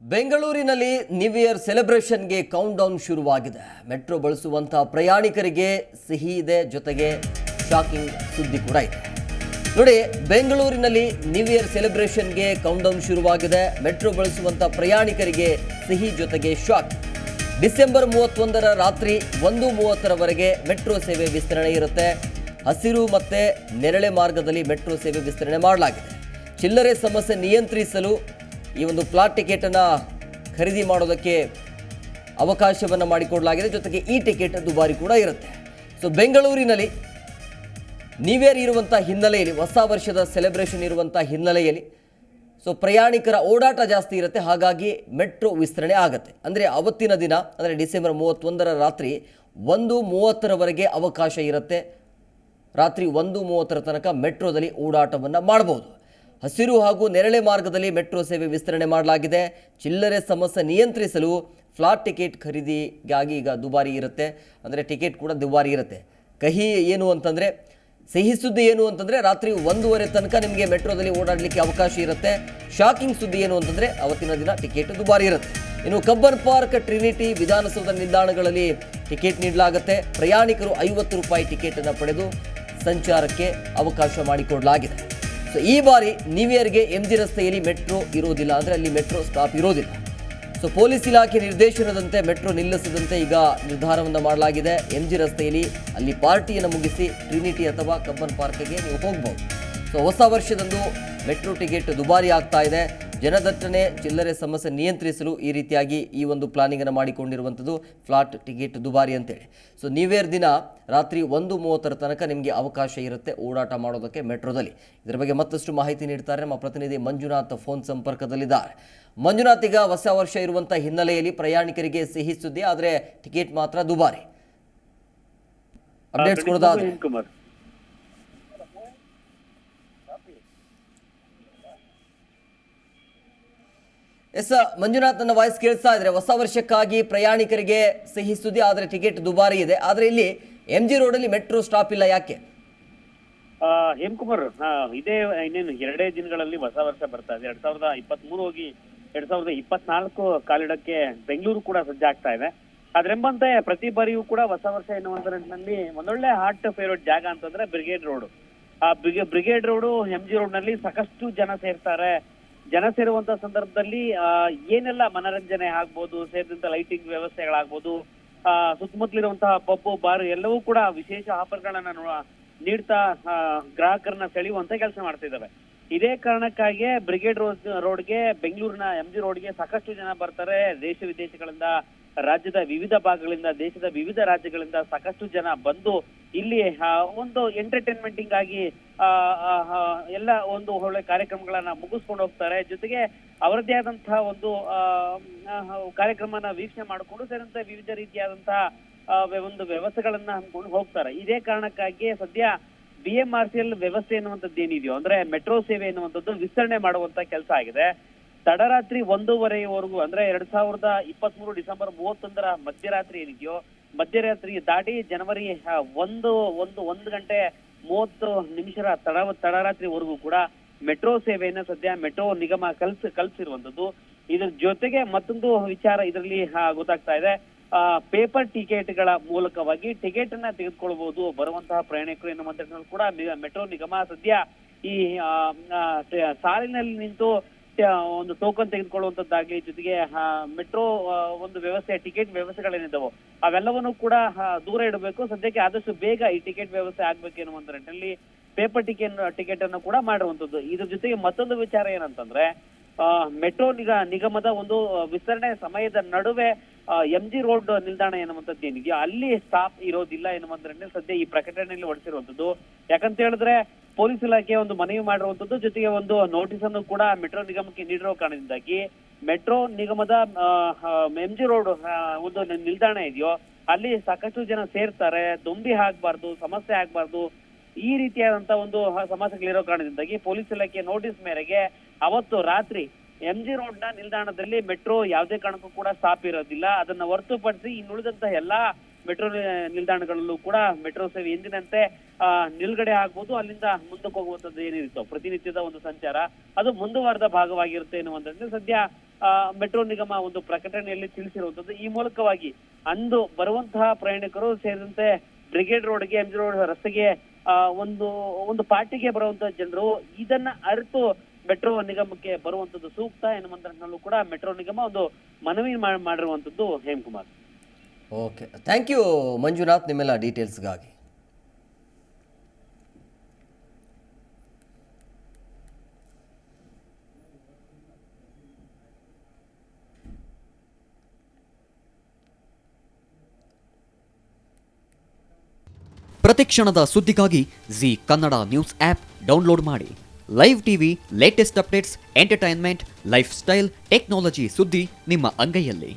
ಬೆಂಗಳೂರಿನಲ್ಲಿ new year ಸೆಲೆಬ್ರೇಷನ್ಗೆ countdown ಶುರುವಾಗಿದೆ. ಮೆಟ್ರೋ ಬಳಸುವಂಥ ಪ್ರಯಾಣಿಕರಿಗೆ ಸಿಹಿ ಇದೆ, ಜೊತೆಗೆ ಶಾಕಿಂಗ್ ಸುದ್ದಿ ಕೂಡ ಇದೆ. ನೋಡಿ, ಬೆಂಗಳೂರಿನಲ್ಲಿ ನ್ಯೂ ಇಯರ್ ಸೆಲೆಬ್ರೇಷನ್ಗೆ ಕೌಂಟ್ ಡೌನ್ ಶುರುವಾಗಿದೆ. ಮೆಟ್ರೋ ಬಳಸುವಂಥ ಪ್ರಯಾಣಿಕರಿಗೆ ಸಿಹಿ, ಜೊತೆಗೆ ಶಾಕ್ ಡಿಸೆಂಬರ್ ಮೂವತ್ತೊಂದರ ರಾತ್ರಿ ಒಂದು ಮೂವತ್ತರವರೆಗೆ ಮೆಟ್ರೋ ಸೇವೆ ವಿಸ್ತರಣೆ ಇರುತ್ತೆ. ಹಸಿರು ಮತ್ತು ನೆರಳೆ ಮಾರ್ಗದಲ್ಲಿ ಮೆಟ್ರೋ ಸೇವೆ ವಿಸ್ತರಣೆ ಮಾಡಲಾಗಿದೆ. ಚಿಲ್ಲರೆ ಸಮಸ್ಯೆ ನಿಯಂತ್ರಿಸಲು ಈ ಒಂದು ಫ್ಲಾಟ್ ಟಿಕೆಟನ್ನು ಖರೀದಿ ಮಾಡೋದಕ್ಕೆ ಅವಕಾಶವನ್ನು ಮಾಡಿಕೊಡಲಾಗಿದೆ. ಜೊತೆಗೆ ಈ ಟಿಕೆಟ್ ದುಬಾರಿ ಕೂಡ ಇರುತ್ತೆ. ಸೊ ಬೆಂಗಳೂರಿನಲ್ಲಿ ಇಯರ್ ಇರುವಂಥ ಹಿನ್ನೆಲೆಯಲ್ಲಿ, ಹೊಸ ವರ್ಷದ ಸೆಲೆಬ್ರೇಷನ್ ಇರುವಂಥ ಹಿನ್ನೆಲೆಯಲ್ಲಿ ಸೊ ಪ್ರಯಾಣಿಕರ ಓಡಾಟ ಜಾಸ್ತಿ ಇರುತ್ತೆ. ಹಾಗಾಗಿ ಮೆಟ್ರೋ ವಿಸ್ತರಣೆ ಆಗುತ್ತೆ. ಅಂದರೆ ಅವತ್ತಿನ ದಿನ, ಅಂದರೆ ಡಿಸೆಂಬರ್ ಮೂವತ್ತೊಂದರ ರಾತ್ರಿ ಒಂದು ಮೂವತ್ತರವರೆಗೆ ಅವಕಾಶ ಇರುತ್ತೆ. ರಾತ್ರಿ ಒಂದು ಮೂವತ್ತರ ತನಕ ಮೆಟ್ರೋದಲ್ಲಿ ಓಡಾಟವನ್ನು ಮಾಡಬಹುದು ಹಸಿರು ಹಾಗೂ ನೆರಳೆ ಮಾರ್ಗದಲ್ಲಿ ಮೆಟ್ರೋ ಸೇವೆ ವಿಸ್ತರಣೆ ಮಾಡಲಾಗಿದೆ. ಚಿಲ್ಲರೆ ಸಮಸ್ಯೆ ನಿಯಂತ್ರಿಸಲು ಫ್ಲಾಟ್ ಟಿಕೆಟ್ ಖರೀದಿಗಾಗಿ ಈಗ ದುಬಾರಿ ಇರುತ್ತೆ. ಅಂದರೆ ಟಿಕೆಟ್ ಕೂಡ ದುಬಾರಿ ಇರುತ್ತೆ. ಕಹಿ ಏನು ಅಂತಂದರೆ, ಸಹಿ ಸುದ್ದಿ ಏನು ಅಂತಂದರೆ ರಾತ್ರಿ ಒಂದೂವರೆ ತನಕ ನಿಮಗೆ ಮೆಟ್ರೋದಲ್ಲಿ ಓಡಾಡಲಿಕ್ಕೆ ಅವಕಾಶ ಇರುತ್ತೆ. ಶಾಕಿಂಗ್ ಸುದ್ದಿ ಏನು ಅಂತಂದರೆ ಅವತ್ತಿನ ದಿನ ಟಿಕೆಟ್ ದುಬಾರಿ ಇರುತ್ತೆ. ಇನ್ನು ಕಬ್ಬನ್ ಪಾರ್ಕ್ ಟ್ರಿನಿಟಿ ವಿಧಾನಸೌಧ ನಿಲ್ದಾಣಗಳಲ್ಲಿ ಟಿಕೆಟ್ ನೀಡಲಾಗುತ್ತೆ. ಪ್ರಯಾಣಿಕರು ಐವತ್ತು ರೂಪಾಯಿ ಟಿಕೆಟನ್ನು ಪಡೆದು ಸಂಚಾರಕ್ಕೆ ಅವಕಾಶ ಮಾಡಿಕೊಡಲಾಗಿದೆ. ಸೊ ಈ ಬಾರಿ ನ್ಯೂ ಇಯರ್ಗೆ ಎಂ ಜಿ ರಸ್ತೆಯಲ್ಲಿ ಮೆಟ್ರೋ ಇರೋದಿಲ್ಲ ಅಂದರೆ ಅಲ್ಲಿ ಮೆಟ್ರೋ ಸ್ಟಾಪ್ ಇರೋದಿಲ್ಲ ಸೊ ಪೊಲೀಸ್ ಇಲಾಖೆ ನಿರ್ದೇಶನದಂತೆ ಮೆಟ್ರೋ ನಿಲ್ಲಿಸದಂತೆ ಈಗ ನಿರ್ಧಾರವನ್ನು ಮಾಡಲಾಗಿದೆ. ಎಂ ಜಿ ರಸ್ತೆಯಲ್ಲಿ ಅಲ್ಲಿ ಪಾರ್ಟಿಯನ್ನು ಮುಗಿಸಿ ಟ್ರಿನಿಟಿ ಅಥವಾ ಕಬ್ಬನ್ ಪಾರ್ಕ್ಗೆ ನೀವು ಹೋಗ್ಬೋದು. ಸೊ ಹೊಸ ವರ್ಷದಂದು ಮೆಟ್ರೋ ಟಿಕೆಟ್ ದುಬಾರಿ ಆಗ್ತಾ ಇದೆ. ಜನದಟ್ಟಣೆ ಚಿಲ್ಲರೆ ಸಮಸ್ಯೆ ನಿಯಂತ್ರಿಸಲು ಈ ರೀತಿಯಾಗಿ ಈ ಒಂದು ಪ್ಲಾನಿಂಗ್ ಅನ್ನು ಮಾಡಿಕೊಂಡಿರುವಂಥದ್ದು ಫ್ಲಾಟ್ ಟಿಕೆಟ್ ದುಬಾರಿ ಅಂತೇಳಿ. ಸೊ ನೀವೇರ್ ದಿನ ರಾತ್ರಿ ಒಂದು ಮೂವತ್ತರ ತನಕ ನಿಮಗೆ ಅವಕಾಶ ಇರುತ್ತೆ ಓಡಾಟ ಮಾಡೋದಕ್ಕೆ ಮೆಟ್ರೋದಲ್ಲಿ. ಇದರ ಬಗ್ಗೆ ಮತ್ತಷ್ಟು ಮಾಹಿತಿ ನೀಡ್ತಾರೆ ನಮ್ಮ ಪ್ರತಿನಿಧಿ ಮಂಜುನಾಥ್ ಫೋನ್ ಸಂಪರ್ಕದಲ್ಲಿದ್ದಾರೆ. ಮಂಜುನಾಥ್ ಈಗ ಹೊಸ ವರ್ಷ ಇರುವಂಥ ಹಿನ್ನೆಲೆಯಲ್ಲಿ ಪ್ರಯಾಣಿಕರಿಗೆ ಸಿಹಿ ಸುದ್ದಿ ಆದರೆ ಟಿಕೆಟ್ ಮಾತ್ರ ದುಬಾರಿ. ಅಪ್ಡೇಟ್ಸ್ ಕೊಡೋದಾದ್ರೆ. ಎಸ್ ಮಂಜುನಾಥ್ ನನ್ನ ವಾಯ್ಸ್ ಕೇಳಿಸ್ತಾ ಇದ್ರೆ ಹೊಸ ವರ್ಷಕ್ಕಾಗಿ ಪ್ರಯಾಣಿಕರಿಗೆ ಸಿಹಿ ಸುದ್ದಿ, ಆದರೆ ಟಿಕೆಟ್ ದುಬಾರಿ ಇದೆ. ಆದರೆ ಇಲ್ಲಿ ಎಂ ಜಿ ರೋಡಲ್ಲಿ ಮೆಟ್ರೋ ಸ್ಟಾಪ್ ಇಲ್ಲ ಯಾಕೆ? ಹೇಮಕುಮಾರ್ ಇದೇ, ಇನ್ನೇನು ಎರಡೇ ದಿನಗಳಲ್ಲಿ ಹೊಸ ವರ್ಷ ಬರ್ತಾ ಇದೆ. ಎರಡ್ ಸಾವಿರದ ಇಪ್ಪತ್ತ್ ಮೂರು ಹೋಗಿ ಎರಡ್ ಸಾವಿರದ ಇಪ್ಪತ್ನಾಲ್ಕು ಕಾಲಿಡಕ್ಕೆ ಬೆಂಗಳೂರು ಕೂಡ ಸಜ್ಜಾಗ್ತಾ ಇದೆ. ಅದ್ರೆಂಬಂತೆ ಪ್ರತಿ ಬಾರಿಯೂ ಕೂಡ ಹೊಸ ವರ್ಷ ಎನ್ನುವಂತ ನಿಟ್ಟಿನಲ್ಲಿ ಒಂದೊಳ್ಳೆ ಹಾರ್ಟ್ ಫೇವರೇಟ್ ಜಾಗ ಅಂತಂದ್ರೆ ಬ್ರಿಗೇಡ್ ರೋಡ್ ಆ ಬ್ರಿಗೇ ಬ್ರಿಗೇಡ್ ರೋಡ್ ಎಂ ಜಿ ರೋಡ್ನಲ್ಲಿ ಸಾಕಷ್ಟು ಜನ ಸೇರ್ತಾರೆ. ಜನ ಸೇರುವಂತ ಸಂದರ್ಭದಲ್ಲಿ ಏನೆಲ್ಲ ಮನರಂಜನೆ ಆಗ್ಬೋದು ಸೇರಿದಂತ ಲೈಟಿಂಗ್ ವ್ಯವಸ್ಥೆಗಳಾಗ್ಬೋದು ಆ, ಸುತ್ತಮುತ್ತಲಿರುವಂತಹ ಪಬ್ಬು ಬಾರ್ ಎಲ್ಲವೂ ಕೂಡ ವಿಶೇಷ ಆಫರ್ಗಳನ್ನ ನೀಡ್ತಾ ಗ್ರಾಹಕರನ್ನ ಸೆಳೆಯುವಂತ ಕೆಲಸ ಮಾಡ್ತಿದ್ದಾರೆ ಇದೇ ಕಾರಣಕ್ಕಾಗಿ ಬ್ರಿಗೇಡ್ ರೋಡ್ ರೋಡ್ಗೆ ಬೆಂಗಳೂರಿನ ಎಂ ಜಿ ರೋಡ್ಗೆ ಸಾಕಷ್ಟು ಜನ ಬರ್ತಾರೆ. ದೇಶ ವಿದೇಶಗಳಿಂದ ರಾಜ್ಯದ ವಿವಿಧ ಭಾಗಗಳಿಂದ ದೇಶದ ವಿವಿಧ ರಾಜ್ಯಗಳಿಂದ ಸಾಕಷ್ಟು ಜನ ಬಂದು ಇಲ್ಲಿ ಒಂದು ಎಂಟರ್ಟೈನ್ಮೆಂಟಿಂಗ್ ಆಗಿ ಎಲ್ಲ ಒಂದು ಒಳ್ಳೆ ಕಾರ್ಯಕ್ರಮಗಳನ್ನ ಮುಗಿಸ್ಕೊಂಡು ಹೋಗ್ತಾರೆ. ಜೊತೆಗೆ ಅವರದೇ ಆದಂತಹ ಒಂದು ಕಾರ್ಯಕ್ರಮನ ವೀಕ್ಷಣೆ ಮಾಡಿಕೊಂಡು ಸೇರಿದಂತೆ ವಿವಿಧ ರೀತಿಯಾದಂತಹ ಒಂದು ವ್ಯವಸ್ಥೆಗಳನ್ನ ಹಮ್ಮಿಕೊಂಡು ಹೋಗ್ತಾರೆ. ಇದೇ ಕಾರಣಕ್ಕಾಗಿ ಸದ್ಯ B M R C L ವ್ಯವಸ್ಥೆ ಎನ್ನುವಂಥದ್ದು ಏನಿದೆಯೋ, ಅಂದ್ರೆ ಮೆಟ್ರೋ ಸೇವೆ ಎನ್ನುವಂಥದ್ದು ವಿಸ್ತರಣೆ ಮಾಡುವಂತ ಕೆಲಸ ಆಗಿದೆ. ತಡರಾತ್ರಿ ಒಂದೂವರೆವರೆಗೂ, ಅಂದ್ರೆ ಎರಡ್ ಸಾವಿರದ ಇಪ್ಪತ್ತ್ ಮೂರು ಡಿಸೆಂಬರ್ ಮೂವತ್ತೊಂದರ ಮಧ್ಯರಾತ್ರಿ ಏನಿದೆಯೋ, ಮಧ್ಯರಾತ್ರಿ ದಾಟಿ ಜನವರಿ ಒಂದು ಒಂದು ಒಂದು ಗಂಟೆ ಮೂವತ್ತು ನಿಮಿಷರ ತಡ, ತಡರಾತ್ರಿವರೆಗೂ ಕೂಡ ಮೆಟ್ರೋ ಸೇವೆಯನ್ನ ಸದ್ಯ ಮೆಟ್ರೋ ನಿಗಮ ಕಲ್ಸ್ ಕಲ್ಸಿರುವಂತದ್ದು ಇದ್ರ ಜೊತೆಗೆ ಮತ್ತೊಂದು ವಿಚಾರ ಇದರಲ್ಲಿ ಗೊತ್ತಾಗ್ತಾ ಇದೆ. ಪೇಪರ್ ಟಿಕೆಟ್ಗಳ ಮೂಲಕವಾಗಿ ಟಿಕೆಟ್ ಅನ್ನ ತೆಗೆದುಕೊಳ್ಬಹುದು ಬರುವಂತಹ ಪ್ರಯಾಣಿಕರು ಎನ್ನುವಂತ ಕೂಡ ಮೆಟ್ರೋ ನಿಗಮ ಸದ್ಯ ಈ ಸಾಲಿನಲ್ಲಿ ನಿಂತು ಒಂದು ಟೋಕನ್ ತೆಗೆದುಕೊಳ್ಳುವಂತದ್ದಾಗ್ಲಿ ಜೊತೆಗೆ ಮೆಟ್ರೋ ಒಂದು ವ್ಯವಸ್ಥೆ ಟಿಕೆಟ್ ವ್ಯವಸ್ಥೆಗಳೇನಿದ್ದಾವೋ ಅವೆಲ್ಲವನ್ನು ಕೂಡ ದೂರ ಇಡಬೇಕು. ಸದ್ಯಕ್ಕೆ ಆದಷ್ಟು ಬೇಗ ಈ ಟಿಕೆಟ್ ವ್ಯವಸ್ಥೆ ಆಗ್ಬೇಕು ಎನ್ನುವಂತ ನಿಟ್ಟಿನಲ್ಲಿ ಪೇಪರ್ ಟಿಕೆಟ್ ಟಿಕೆಟ್ ಅನ್ನು ಕೂಡ ಮಾಡಿರುವಂತದ್ದು. ಇದ್ರ ಜೊತೆಗೆ ಮತ್ತೊಂದು ವಿಚಾರ ಏನಂತಂದ್ರೆ ಮೆಟ್ರೋ ನಿಗ, ನಿಗಮದ ಒಂದು ವಿಸ್ತರಣೆ ಸಮಯದ ನಡುವೆ ಎಂ ಜಿ ರೋಡ್ ನಿಲ್ದಾಣ ಎನ್ನುವಂಥದ್ದು ಏನಿದೆಯೋ, ಅಲ್ಲಿ ಸ್ಟಾಪ್ ಇರೋದಿಲ್ಲ ಎನ್ನುವಂತ ಸದ್ಯ ಈ ಪ್ರಕಟಣೆಯಲ್ಲಿ ಹೊರಡಿಸಿರುವಂತದ್ದು ಯಾಕಂತ ಹೇಳಿದ್ರೆ ಪೊಲೀಸ್ ಇಲಾಖೆ ಒಂದು ಮನವಿ ಮಾಡಿರುವಂತದ್ದು, ಜೊತೆಗೆ ಒಂದು ನೋಟಿಸ್ ಅನ್ನು ಕೂಡ ಮೆಟ್ರೋ ನಿಗಮಕ್ಕೆ ನೀಡಿರೋ ಕಾರಣದಿಂದಾಗಿ ಮೆಟ್ರೋ ನಿಗಮದ ಎಂ ಜಿ ರೋಡ್ ಒಂದು ನಿಲ್ದಾಣ ಇದೆಯೋ, ಅಲ್ಲಿ ಸಾಕಷ್ಟು ಜನ ಸೇರ್ತಾರೆ, ದೊಂಬಿ ಆಗ್ಬಾರ್ದು, ಸಮಸ್ಯೆ ಆಗ್ಬಾರ್ದು, ಈ ರೀತಿಯಾದಂತ ಒಂದು ಸಮಸ್ಯೆಗಳಿರೋ ಕಾರಣದಿಂದಾಗಿ ಪೊಲೀಸ್ ಇಲಾಖೆ ನೋಟಿಸ್ ಮೇರೆಗೆ ಅವತ್ತು ರಾತ್ರಿ ಎಂ ಜಿ ರೋಡ್ನ ನಿಲ್ದಾಣದಲ್ಲಿ ಮೆಟ್ರೋ ಯಾವುದೇ ಕಾರಣಕ್ಕೂ ಕೂಡ ಸ್ಟಾಪ್ ಇರೋದಿಲ್ಲ. ಅದನ್ನ ಹೊರತುಪಡಿಸಿ ಇನ್ನುಳಿದಂತಹ ಎಲ್ಲಾ ಮೆಟ್ರೋ ನಿಲ್ದಾಣಗಳಲ್ಲೂ ಕೂಡ ಮೆಟ್ರೋ ಸೇವೆ ಎಂದಿನಂತೆ ನಿಲ್ಗಡೆ ಆಗ್ಬೋದು, ಅಲ್ಲಿಂದ ಮುಂದಕ್ಕೆ ಹೋಗುವಂತದ್ದು ಏನಿರುತ್ತೋ, ಪ್ರತಿನಿತ್ಯದ ಒಂದು ಸಂಚಾರ, ಅದು ಮುಂದುವರೆದ ಭಾಗವಾಗಿರುತ್ತೆ ಎನ್ನುವಂತಂದ್ರೆ ಸದ್ಯ ಮೆಟ್ರೋ ನಿಗಮ ಒಂದು ಪ್ರಕಟಣೆಯಲ್ಲಿ ತಿಳಿಸಿರುವಂತದ್ದು ಈ ಮೂಲಕವಾಗಿ ಅಂದು ಬರುವಂತಹ ಪ್ರಯಾಣಿಕರು ಸೇರಿದಂತೆ ಬ್ರಿಗೇಡ್ ರೋಡ್ಗೆ ಎಂ ಜಿ ರೋಡ್ ರಸ್ತೆಗೆ ಒಂದು ಒಂದು ಪಾರ್ಟಿಗೆ ಬರುವಂತಹ ಜನರು, ಇದನ್ನ ಅರಿತು ಮೆಟ್ರೋ ನಿಗಮಕ್ಕೆ ಬರುವಂತದ್ದು ಸೂಕ್ತ ಎನ್ನುವಂತಲ್ಲೂ ಕೂಡ ಮೆಟ್ರೋ ನಿಗಮ ಒಂದು ಮನವಿ ಮಾಡಿರುವಂತದ್ದು Hemakumar. Okay thank you Manjunath ನಿಮ್ಮೆಲ್ಲ ಡೀಟೇಲ್ಸ್ಗಾಗಿ ಪ್ರತಿಕ್ಷಣದ ಸುದ್ದಿಗಾಗಿ Zee Kannada news app download ಮಾಡಿ. Live TV latest updates entertainment lifestyle technology ಸುದ್ದಿ ನಿಮ್ಮ ಅಂಗೈಯಲ್ಲಿ.